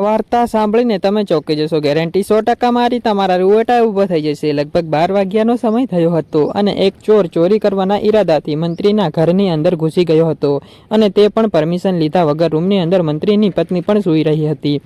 વાર્તા સાંભળીને તમે ચોંકી જશો. ગેરંટી સો ટકા મારી. તમારા રૂવેટા ઊભો થઈ જશે. લગભગ બાર વાગ્યાનો સમય થયો હતો અને એક ચોર ચોરી કરવાના ઈરાદાથી મંત્રીના ઘરની અંદર ઘૂસી ગયો હતો અને તે પણ પરમિશન લીધા વગર રૂમની અંદર મંત્રીની પત્ની પણ સૂઈ રહી હતી.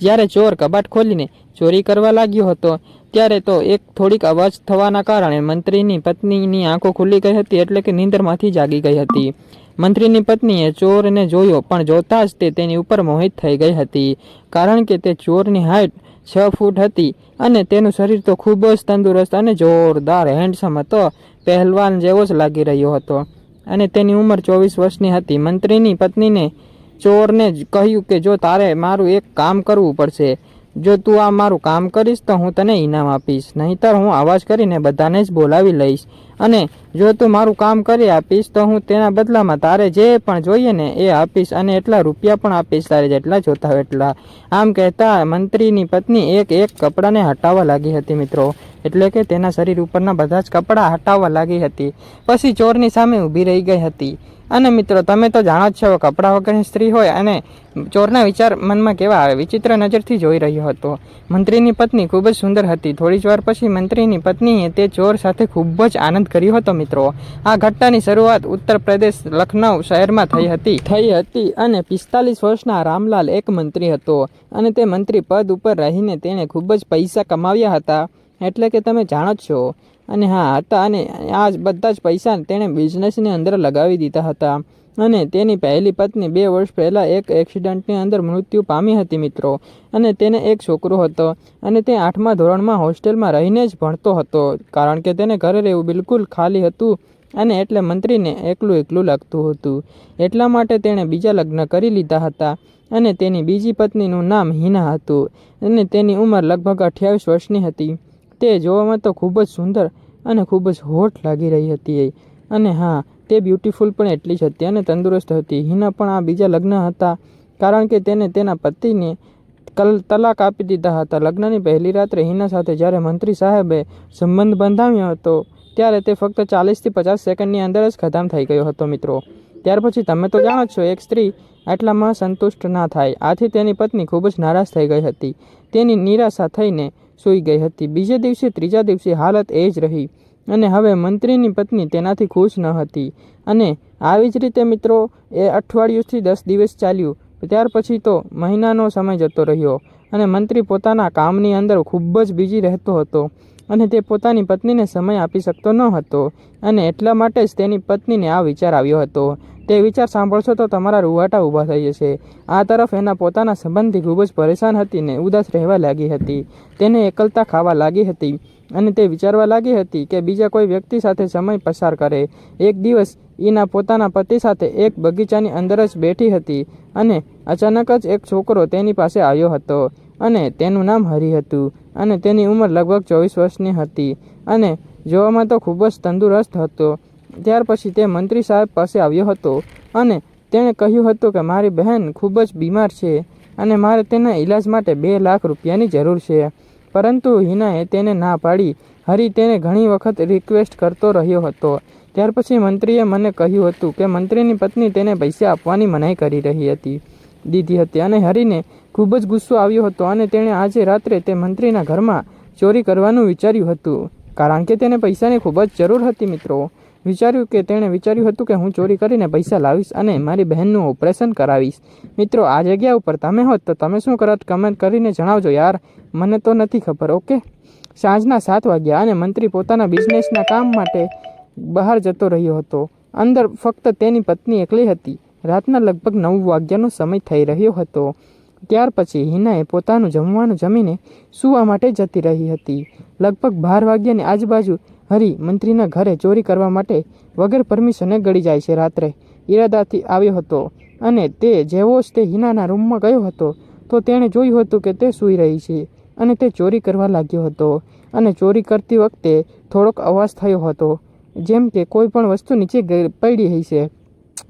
જ્યારે ચોર કબાટ ખોલીને ચોરી કરવા લાગ્યો હતો, ત્યારે તો એક થોડીક અવાજ થવાના કારણે મંત્રીની પત્નીની આંખો ખુલી ગઈ હતી એટલે કે નીંદરમાંથી જાગી ગઈ હતી. મંત્રીની પત્નીએ ચોરને જોયો, પણ જોતાં જ તે તેની ઉપર મોહિત થઈ ગઈ હતી, કારણ કે તે ચોરની હાઇટ છ ફૂટ હતી અને તેનું શરીર તો ખૂબ જ તંદુરસ્ત અને જોરદાર હેન્ડસમ હતો, પહેલવાન જેવો જ લાગી રહ્યો હતો. અને તેની ઉંમર ચોવીસ વર્ષની હતી. મંત્રીની પત્નીને ચોરને જ કહ્યું કે જો તારે મારું એક કામ કરવું પડશે જો તું આ મારું કામ કરીશ તો હું તને ઇનામ આપીશ, નહીંતર હું આવાજ કરીને બધાને જ બોલાવી લઈશ. અને જો તું મારું કામ કરી આપીશ તો હું તેના બદલામાં તારે જે પણ જોઈએ ને એ આપીશ અને એટલા રૂપિયા પણ આપીશ તારે જેટલા જોતા હોય એટલા. આમ કહેતા મંત્રીની પત્ની એક એક કપડાને હટાવવા લાગી હતી મિત્રો. એટલે કે તેના શરીર ઉપરના બધા જ કપડાં હટાવવા લાગી હતી. પછી ચોરની સામે ઊભી રહી ગઈ હતી. અને મિત્રો, તમે તો જાણો જ છો, કપડાં વગરની સ્ત્રી હોય અને ચોરના વિચાર મનમાં કેવા આવે? વિચિત્ર નજરથી જોઈ રહ્યો હતો. મંત્રીની પત્ની ખૂબ જ સુંદર હતી. થોડી જ વાર પછી મંત્રીની પત્નીએ તે ચોર સાથે ખૂબ જ આનંદ કર્યો હતો, મિત્રો. આ ઘટનાની શરૂઆત ઉત્તર પ્રદેશ, લખનઉ શહેરમાં થઈ હતી. થઈ હતી અને પિસ્તાલીસ વર્ષના રામલાલ એક મંત્રી હતો અને તે મંત્રી પદ ઉપર રહીને તેણે ખૂબ જ પૈસા કમાવ્યા હતા. એટલે કે તમે જાણો જ છો. અને હા, હતા અને આ બધા જ પૈસા તેણે બિઝનેસની અંદર લગાવી દીધા હતા. અને તેની પહેલી પત્ની બે વર્ષ પહેલાં એક એક્સિડન્ટની અંદર મૃત્યુ પામી હતી મિત્રો. અને તેને એક છોકરો હતો. અને તે આઠમા ધોરણમાં હોસ્ટેલમાં રહીને જ ભણતો હતો. કારણ કે તેને ઘરે રહેવું બિલકુલ ખાલી હતું. અને એટલે મંત્રીને એકલું એકલું લાગતું હતું. એટલા માટે તેણે બીજા લગ્ન કરી લીધા હતા. અને તેની બીજી પત્નીનું નામ હિના હતું. અને તેની ઉંમર લગભગ અઠ્યાવીસ વર્ષની હતી. તે જોવામાં તો ખૂબ જ સુંદર અને ખૂબ જ હોટ લાગી રહી હતી એ. અને હા, તે બ્યુટીફુલ પણ એટલી જ હતી અને તંદુરસ્ત હતી. હિના પણ આ બીજા લગ્ન હતા, કારણ કે તેને તેના પતિને કલ તલાક આપી દીધા હતા. લગ્નની પહેલી રાત્રે હિના સાથે જ્યારે મંત્રી સાહેબે સંબંધ બંધાવ્યો હતો, ત્યારે તે ફક્ત ચાલીસથી પચાસ સેકન્ડની અંદર જ ખતમ થઈ ગયો હતો, મિત્રો. ત્યાર પછી તમે તો જાણો છો, એક સ્ત્રી આટલામાં સંતુષ્ટ ના થાય. આથી તેની પત્ની ખૂબ જ નારાજ થઈ ગઈ હતી. તેની નિરાશા થઈને સૂઈ ગઈ હતી. બીજે દિવસે ત્રીજા દિવસે હાલત એ જ રહી અને હવે મંત્રીની પત્ની તેનાથી ખુશ ન હતી. અને આવી જ રીતે મિત્રો, એ અઠવાડિયુંથી દસ દિવસ ચાલ્યું. ત્યાર પછી તો મહિનાનો સમય જતો રહ્યો અને મંત્રી પોતાના કામની અંદર ખૂબ જ બીજી રહેતો હતો. અને તે પોતાની પત્નીને સમય આપી શકતો ન હતો અને એટલા માટે જ તેની પત્નીને આ વિચાર આવ્યો હતો. તે વિચાર સાંભળશો તો તમારા રૂવાટા ઊભા થઈ જશે. આ તરફ એના પોતાના સંબંધી ખૂબ જ પરેશાન હતી ને ઉદાસ રહેવા લાગી હતી. તેને એકલતા ખાવા લાગી હતી અને તે વિચારવા લાગી હતી કે બીજા કોઈ વ્યક્તિ સાથે સમય પસાર કરે. એક દિવસ ઈના પોતાના પતિ સાથે એક બગીચાની અંદર જ બેઠી હતી અને અચાનક જ એક છોકરો તેની પાસે આવ્યો હતો. અને તેનું નામ હરી હતું અને તેની ઉંમર લગભગ ચોવીસ વર્ષની હતી. અને જોવામાં તો ખૂબ જ તંદુરસ્ત હતો. ત્યાર પછી તે મંત્રી સાહેબ પાસે આવ્યો હતો અને તેણે કહ્યું હતું કે મારી બહેન ખૂબ જ બીમાર છે અને મારે તેના ઈલાજ માટે બે લાખ રૂપિયાની જરૂર છે. પરંતુ હિનાએ તેને ના પાડી. હરી તેને ઘણી વખત રિક્વેસ્ટ કરતો રહ્યો હતો. ત્યાર પછી મંત્રીએ મને કહ્યું હતું કે મંત્રીની પત્ની તેને પૈસા આપવાની મનાઈ કરી રહી હતી. દીધી હતી અને હરિને ખૂબ જ ગુસ્સો આવ્યો હતો અને તેણે આજે રાત્રે તે મંત્રીના ઘરમાં ચોરી કરવાનું વિચાર્યું હતું. કારણ કે તેને પૈસાની ખૂબ જ જરૂર હતી મિત્રો. વિચાર્યું કે તેણે વિચાર્યું હતું કે હું ચોરી કરીને પૈસા લાવીશ અને મારી બહેનનું ઓપરેશન કરાવીશ. મિત્રો, આ જગ્યા ઉપર તમે હોત તો તમે શું કરત કમેન્ટ કરીને જણાવજો યાર. મને તો નથી ખબર, ઓકે? સાંજના સાત વાગ્યા અને મંત્રી પોતાના બિઝનેસના કામ માટે બહાર જતો રહ્યો હતો. અંદર ફક્ત તેની પત્ની એકલી હતી. રાતના લગભગ નવ વાગ્યાનો સમય થઈ રહ્યો હતો. ત્યાર પછી હિનાએ પોતાનું જમવાનું જમીને સૂવા માટે જતી રહી હતી. લગભગ બાર વાગ્યાની આજુબાજુ હરી મંત્રીના ઘરે ચોરી કરવા માટે વગર પરમિશને ગળી જાય છે રાત્રે ઈરાદાથી આવ્યો હતો અને તે જેવો જ તે હિનાના રૂમમાં ગયો હતો તો તેણે જોયું હતું કે તે સૂઈ રહી છે અને તે ચોરી કરવા લાગ્યો હતો અને ચોરી કરતી વખતે થોડોક અવાજ થયો હતો, જેમ કે કોઈ પણ વસ્તુ નીચે પડી હશે.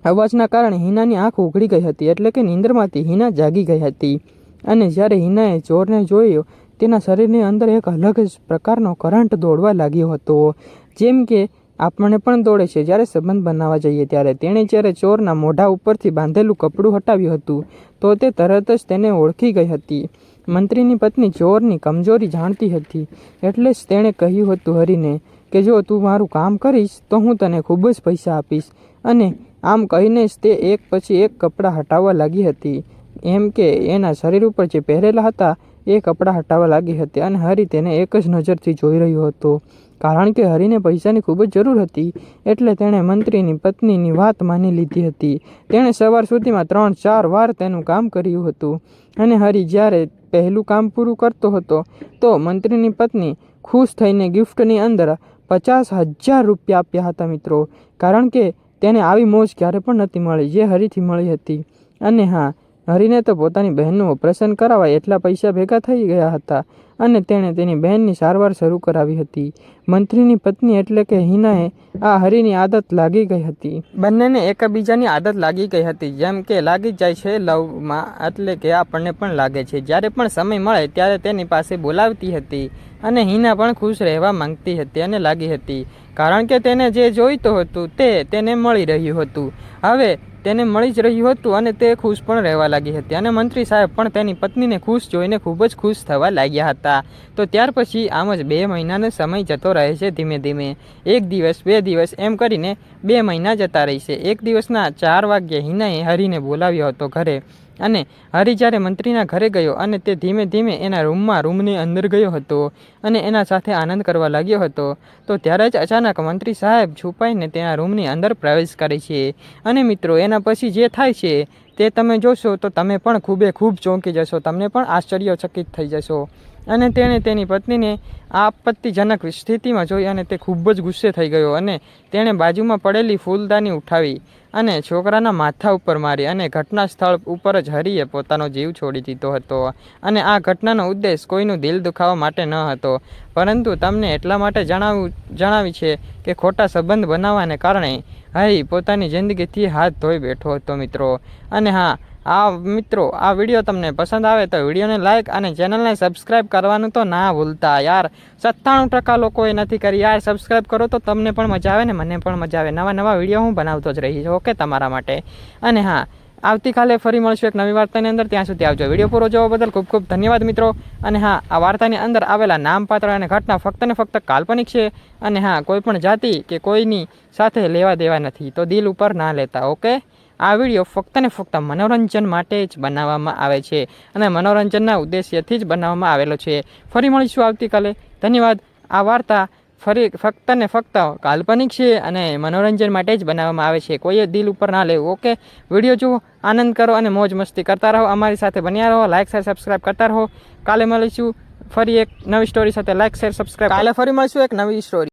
અવાજના કારણે હિનાની આંખ ઉઘડી ગઈ હતી, એટલે કે નીંદરમાંથી હિના જાગી ગઈ હતી. અને જ્યારે હિનાએ ચોરને જોયો, તેના શરીરની અંદર એક અલગ જ પ્રકારનો કરંટ દોડવા લાગ્યો હતો. જેમ કે, આપણને પણ દોડે છે, જ્યારે સંબંધ બનાવવા જઈએ ત્યારે. તેણે જ્યારે ચોરના મોઢા ઉપરથી બાંધેલું કપડું હટાવ્યું હતું, તો તે તરત જ તેને ઓળખી ગઈ હતી. મંત્રીની પત્ની ચોરની કમજોરી જાણતી હતી, એટલે જ તેણે કહ્યું હતું હરીને કે, જો તું મારું કામ કરીશ, તો હું તને ખૂબ જ પૈસા આપીશ. અને આમ કહીને જ તે એક પછી એક કપડાં હટાવવા લાગી હતી. એમ કે એના શરીર ઉપર જે પહેરેલા હતા, એ કપડાં હટાવવા લાગી હતી અને હરી તેને એક જ નજરથી જોઈ રહ્યો હતો. કારણ કે હરીને પૈસાની ખૂબ જ જરૂર હતી, એટલે તેણે મંત્રીની પત્નીની વાત માની લીધી હતી. તેણે સવાર સુધીમાં ત્રણ ચાર વાર તેનું કામ કર્યું હતું. અને હરી જ્યારે પહેલું કામ પૂરું કરતો હતો, તો મંત્રીની પત્ની ખુશ થઈને ગિફ્ટની અંદર પચાસ હજાર રૂપિયા આપ્યા હતા મિત્રો. કારણ કે તેને આવી મોજ ક્યારે પણ નથી મળી, જે હરીથી મળી હતી. અને હા, હરીને તો પોતાની બહેનનું ઓપરેશન કરાવાય એટલા પૈસા ભેગા થઈ ગયા હતા. અને તેણે તેની બહેનની સારવાર શરૂ કરાવી હતી. મંત્રીની પત્ની એટલે કે હિનાએ આ હરિની આદત લાગી ગઈ હતી. બંનેને એકબીજાની આદત લાગી ગઈ હતી. જેમ કે લાગી જાય છે લવમાં, એટલે કે આપણને પણ લાગે છે. જ્યારે પણ સમય મળે ત્યારે તેની પાસે બોલાવતી હતી અને હિના પણ ખુશ રહેવા માંગતી હતી અને લાગી હતી. કારણ કે તેને જે જોઈતું હતું તે તેને મળી રહ્યું હતું. હવે તેને મળી જ રહ્યું હતું અને તે ખુશ પણ રહેવા લાગી હતી. અને મંત્રી સાહેબ પણ તેની પત્નીને ખુશ જોઈને ખૂબ જ ખુશ થવા લાગ્યા હતા. તો ત્યાર પછી આમ જ બે મહિનાનો સમય જતો રહે છે ધીમે ધીમે. એક દિવસ, બે દિવસ એમ કરીને બે મહિના જતા રહેશે એક દિવસના ચાર વાગ્યે હિનાએ હરીને બોલાવ્યો હતો ઘરે. અને હરી જ્યારે મંત્રીના ઘરે ગયો અને તે ધીમે ધીમે એના રૂમમાં રૂમની અંદર ગયો હતો અને એના સાથે આનંદ કરવા લાગ્યો હતો, તો ત્યારે જ અચાનક મંત્રી સાહેબ છુપાઈને તેના રૂમની અંદર પ્રવેશ કરે છે. અને મિત્રો, એના પછી જે થાય છે તે તમે જોશો તો તમે પણ ખૂબે ખૂબ ચોંકી જશો, તમને પણ આશ્ચર્યચકિત થઈ જશો. અને તેણે તેની પત્નીને આ આપત્તિજનક સ્થિતિમાં જોઈ અને તે ખૂબ જ ગુસ્સે થઈ ગયો અને તેણે બાજુમાં પડેલી ફૂલદાની ઉઠાવી અને છોકરાના માથા ઉપર મારી અને ઘટના સ્થળ ઉપર જ હરીએ પોતાનો જીવ છોડી દીધો હતો. અને આ ઘટનાનો ઉદ્દેશ કોઈનું દિલ દુખાવા માટે ન હતો. પરંતુ તમને એટલા માટે જણાવું, જણાવી છે કે ખોટા સંબંધ બનાવવાને કારણે હરી પોતાની જિંદગીથી હાથ ધોઈ બેઠો હતો મિત્રો. અને હા આ મિત્રો, આ વીડિયો તમને પસંદ આવે તો વિડીયોને લાઇક અને ચેનલને સબસ્ક્રાઇબ કરવાનું તો ના ભૂલતા યાર. સત્તાણું ટકા લોકોએ નથી કરી. યાર સબસ્ક્રાઇબ કરો તો તમને પણ મજા આવે ને મને પણ મજા આવે. નવા નવા વીડિયો હું બનાવતો જ રહીશ, ઓકે, તમારા માટે. અને હા, આવતીકાલે ફરી મળશું એક નવી વાર્તાની અંદર. ત્યાં સુધી આવજો. વીડિયો પૂરો જોવા બદલ ખૂબ ખૂબ ધન્યવાદ, મિત્રો. અને હા, આ વાર્તાની અંદર આવેલા નામપાત્ર અને ઘટના ફક્ત ને ફક્ત કાલ્પનિક છે. અને હા, કોઈ પણ જાતિ કે કોઈની સાથે લેવા દેવા નથી. તો દિલ ઉપર ના લેતા, ઓકે? આ વીડિયો ફક્ત ને ફક્ત મનોરંજન માટે જ બનાવવામાં આવે છે અને મનોરંજનના ઉદ્દેશ્યથી જ બનાવવામાં આવેલો છે. ફરી મળીશું આવતીકાલે. ધન્યવાદ. આ વાર્તા ફરી ફક્ત ને ફક્ત કાલ્પનિક છે અને મનોરંજન માટે જ બનાવવામાં આવે છે. કોઈએ દિલ ઉપર ના લેવું. ઓકે? વીડિયો જુઓ, આનંદ કરો અને મોજ મસ્તી કરતા રહો. અમારી સાથે બન્યા રહો. લાઇક શેર સબસ્ક્રાઈબ કરતા રહો. કાલે મળીશું. ફરી એક નવી સ્ટોરી સાથે. લાઇક શેર સબસ્ક્રાઈબ કાલે ફરી મળીશું એક નવી સ્ટોરી